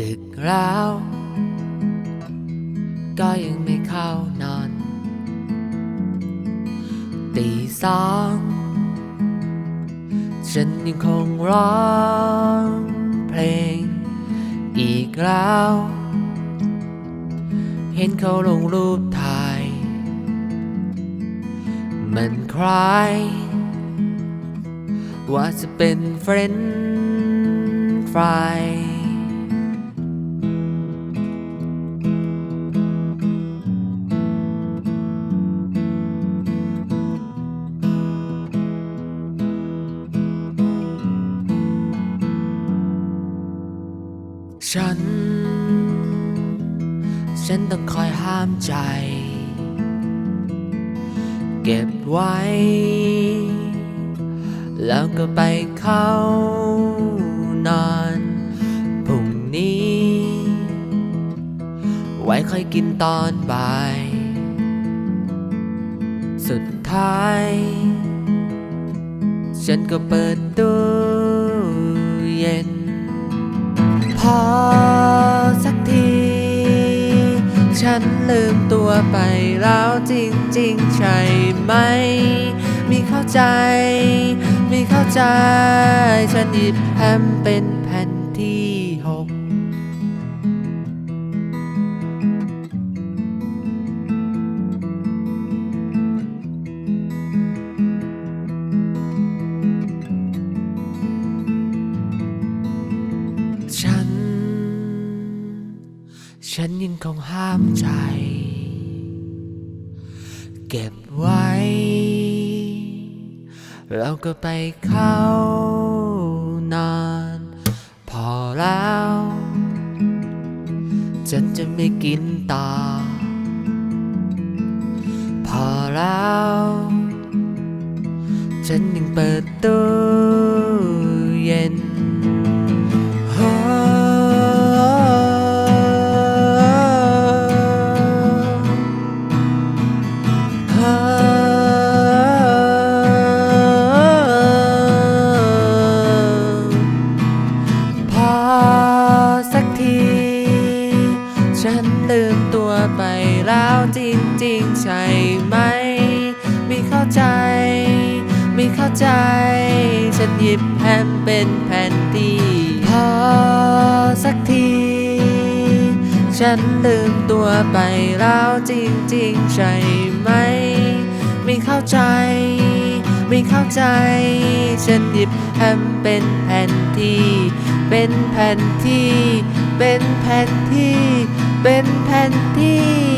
ดึกแล้ว ก็ยังไม่เข้านอนตีสองฉันยังคงร้องเพลงอีกแล้ว เห็นเขาลงรูปถ่าย มันคล้าย ว่าจะเป็นเฟรนด์ฟราย ฉัน ฉันต้องคอยห้ามใจ เก็บไว้ แล้วก็ไปเข้านอนพรุ่งนี้ ไว้ค่อยกินตอนบ่าย สุดท้าย ฉันก็เปิดตู้ ลืมตัวไปแล้วจริงๆใช่ไหม มีเข้าใจ มีเข้าใจ ฉันหยิบแฮมเป็นแผ่นที่ ฉันยังคงห้ามใจ เก็บไว้ แล้วก็ไปเข้านอน พอแล้ว ฉันจะไม่กินต่อ พอแล้ว ฉันยังเปิดตู้ ฉันลืมตัวไปแล้วจริงๆ ใช่ไหม ไม่เข้าใจ ไม่เข้าใจ ฉันหยิบแฮมเป็นแผ่นที่พอสักที ฉันลืมตัวไปแล้วจริงๆ ใช่ไหม ไม่เข้าใจ ไม่เข้าใจ ฉันหยิบแฮมเป็นแผ่นที่เป็นแผ่นที่ เป็นแผ่นที่ เป็นแผ่นที่